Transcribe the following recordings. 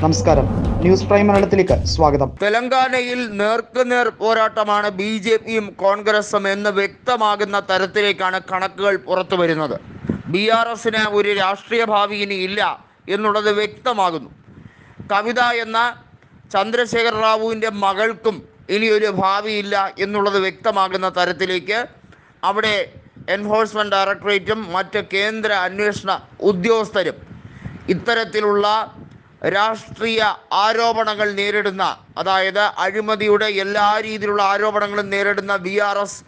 നമസ്കാരം. News prime മലയാളത്തിലേക്ക് സ്വാഗതം. തെലങ്കാനയിൽ നേർക്കുനേർ പോരാട്ടമാണ് ബി ജെ പിയും കോൺഗ്രസും എന്ന് വ്യക്തമാകുന്ന തരത്തിലേക്കാണ് കണക്കുകൾ പുറത്തു വരുന്നത്. ബി ആർ എസിന് ഒരു രാഷ്ട്രീയ ഭാവി ഇനി ഇല്ല എന്നുള്ളത് വ്യക്തമാകുന്നു. കവിത എന്ന ചന്ദ്രശേഖർ റാവുവിന്റെ മകൾക്കും ഇനിയൊരു ഭാവിയില്ല എന്നുള്ളത് വ്യക്തമാകുന്ന തരത്തിലേക്ക് അവിടെ എൻഫോഴ്സ്മെന്റ് ഡയറക്ടറേറ്റും മറ്റ് കേന്ദ്ര അന്വേഷണ ഉദ്യോഗസ്ഥരും ഇത്തരത്തിലുള്ള രാഷ്ട്രീയ ആരോപണങ്ങൾ നേരിടുന്ന അതായത് അഴിമതിയുടെ എല്ലാ രീതിയിലുള്ള ആരോപണങ്ങളും നേരിടുന്ന ബി ആർ എസ്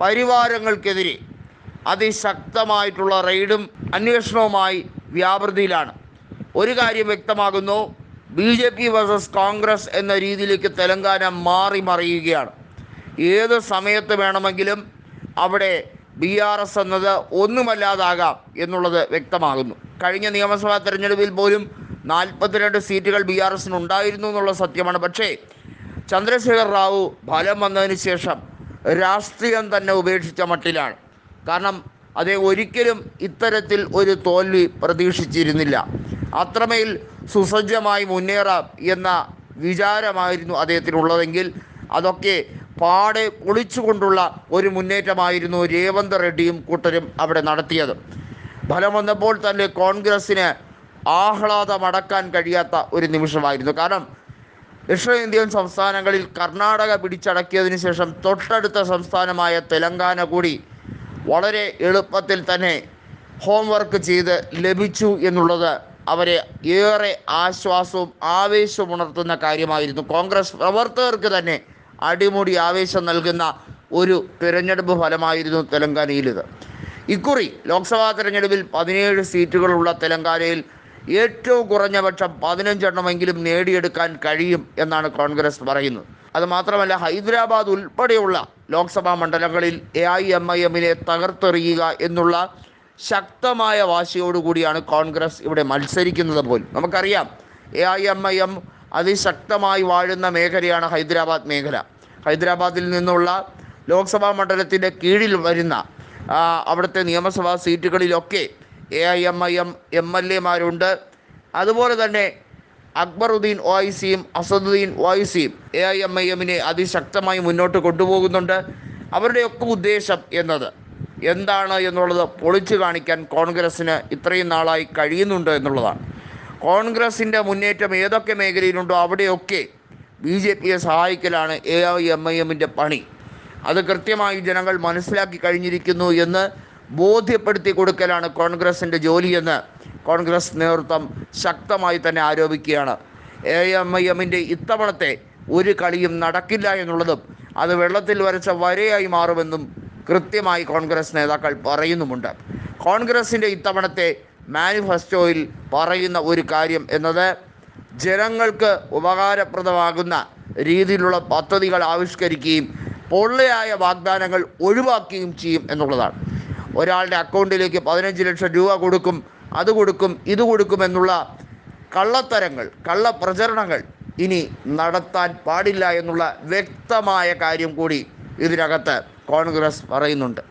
പരിവാരങ്ങൾക്കെതിരെ അതിശക്തമായിട്ടുള്ള റെയ്ഡും അന്വേഷണവുമായി വ്യാപൃതിയിലാണ്. ഒരു കാര്യം വ്യക്തമാകുന്നു B J P versus Congress എന്ന രീതിയിലേക്ക് തെലങ്കാന മാറി മറിയുകയാണ്. ഏത് സമയത്ത് വേണമെങ്കിലും അവിടെ ബി ആർ എസ് എന്നത് ഒന്നുമല്ലാതാകാം എന്നുള്ളത് വ്യക്തമാകുന്നു. കഴിഞ്ഞ നിയമസഭാ തെരഞ്ഞെടുപ്പിൽ പോലും നാൽപ്പത്തിരണ്ട് സീറ്റുകൾ ബി ആർ എസിന് ഉണ്ടായിരുന്നു എന്നുള്ള സത്യമാണ്. പക്ഷേ ചന്ദ്രശേഖർ റാവു ഫലം വന്നതിന് ശേഷം രാഷ്ട്രീയം തന്നെ ഉപേക്ഷിച്ച മട്ടിലാണ്. കാരണം അദ്ദേഹം ഒരിക്കലും ഇത്തരത്തിൽ ഒരു തോൽവി പ്രതീക്ഷിച്ചിരുന്നില്ല. അത്രമേൽ സുസജ്ജമായി മുന്നേറാം എന്ന വിചാരമായിരുന്നു അദ്ദേഹത്തിനുള്ളതെങ്കിൽ അതൊക്കെ പാടെ പൊളിച്ചുകൊണ്ടുള്ള ഒരു മുന്നേറ്റമായിരുന്നു രേവന്ത് റെഡ്ഡിയും കൂട്ടരും അവിടെ നടത്തിയത്. ഫലം വന്നപ്പോൾ തന്നെ കോൺഗ്രസ്സിന് ആഹ്ലാദമടക്കാൻ കഴിയാത്ത ഒരു നിമിഷമായിരുന്നു. കാരണം ദക്ഷിണേന്ത്യൻ സംസ്ഥാനങ്ങളിൽ കർണാടക പിടിച്ചടക്കിയതിന് ശേഷം തൊട്ടടുത്ത സംസ്ഥാനമായ തെലങ്കാന കൂടി വളരെ എളുപ്പത്തിൽ തന്നെ ഹോംവർക്ക് ചെയ്ത് ലഭിച്ചു എന്നുള്ളത് അവരെ ഏറെ ആശ്വാസവും ആവേശവും ഉണർത്തുന്ന കാര്യമായിരുന്നു. കോൺഗ്രസ് പ്രവർത്തകർക്ക് തന്നെ അടിമുടി ആവേശം നൽകുന്ന ഒരു തിരഞ്ഞെടുപ്പ് ഫലമായിരുന്നു തെലങ്കാനയിലിത്. ഇക്കുറി ലോക്സഭാ തെരഞ്ഞെടുപ്പിൽ പതിനേഴ് സീറ്റുകളുള്ള തെലങ്കാനയിൽ ഏറ്റവും കുറഞ്ഞ പക്ഷം പതിനഞ്ചെണ്ണമെങ്കിലും നേടിയെടുക്കാൻ കഴിയും എന്നാണ് കോൺഗ്രസ് പറയുന്നത്. അത് മാത്രമല്ല ഹൈദരാബാദ് ഉൾപ്പെടെയുള്ള ലോക്സഭാ മണ്ഡലങ്ങളിൽ എ ഐ എം ഐ എമ്മിനെ തകർത്തെറിയുക എന്നുള്ള ശക്തമായ വാശിയോടുകൂടിയാണ് കോൺഗ്രസ് ഇവിടെ മത്സരിക്കുന്നത് പോലും. നമുക്കറിയാം A I M I M അതിശക്തമായി വാഴുന്ന മേഖലയാണ് ഹൈദരാബാദ് മേഖല. ഹൈദരാബാദിൽ നിന്നുള്ള ലോക്സഭാ മണ്ഡലത്തിന്റെ കീഴിൽ വരുന്ന അവിടുത്തെ നിയമസഭാ സീറ്റുകളിലൊക്കെ A I M I M M L എമാരുണ്ട്. അതുപോലെ തന്നെ Akbaruddin O Asaduddin O I A I M I എമ്മിനെ അതിശക്തമായി മുന്നോട്ട് കൊണ്ടുപോകുന്നുണ്ട്. അവരുടെയൊക്കെ ഉദ്ദേശം എന്നത് എന്താണ് എന്നുള്ളത് പൊളിച്ചു കാണിക്കാൻ കോൺഗ്രസ്സിന് ഇത്രയും നാളായി കഴിയുന്നുണ്ട് എന്നുള്ളതാണ്. കോൺഗ്രസിന്റെ മുന്നേറ്റം ഏതൊക്കെ മേഖലയിലുണ്ടോ അവിടെയൊക്കെ ബി ജെ പിയെ സഹായിക്കലാണ് എ ഐ എം ഐ എമ്മിന്റെ പണി. അത് കൃത്യമായി ജനങ്ങൾ മനസ്സിലാക്കി കഴിഞ്ഞിരിക്കുന്നു എന്ന് ബോധ്യപ്പെടുത്തി കൊടുക്കലാണ് കോൺഗ്രസിന്റെ ജോലിയെന്ന് കോൺഗ്രസ് നേതൃത്വം ശക്തമായി തന്നെ ആരോപിക്കുകയാണ്. എ എം ഐ എമ്മിന്റെ ഇത്തവണത്തെ ഒരു കളിയും നടക്കില്ല എന്നുള്ളതും അത് വെള്ളത്തിൽ വരച്ച വരയായി മാറുമെന്നും കൃത്യമായി കോൺഗ്രസ് നേതാക്കൾ പറയുന്നുമുണ്ട്. കോൺഗ്രസിന്റെ ഇത്തവണത്തെ മാനിഫെസ്റ്റോയിൽ പറയുന്ന ഒരു കാര്യം എന്നത് ജനങ്ങൾക്ക് ഉപകാരപ്രദമാകുന്ന രീതിയിലുള്ള പദ്ധതികൾ ആവിഷ്കരിക്കുകയും പൊള്ളയായ വാഗ്ദാനങ്ങൾ ഒഴിവാക്കുകയും ചെയ്യും എന്നുള്ളതാണ്. ഒരാളുടെ അക്കൗണ്ടിലേക്ക് പതിനഞ്ച് ലക്ഷം രൂപ കൊടുക്കും അത് കൊടുക്കും ഇത് കൊടുക്കും എന്നുള്ള കള്ളത്തരങ്ങൾ കള്ളപ്രചരണങ്ങൾ ഇനി നടത്താൻ പാടില്ല എന്നുള്ള വ്യക്തമായ കാര്യം കൂടി ഇതിനകത്ത് കോൺഗ്രസ് പറയുന്നുണ്ട്.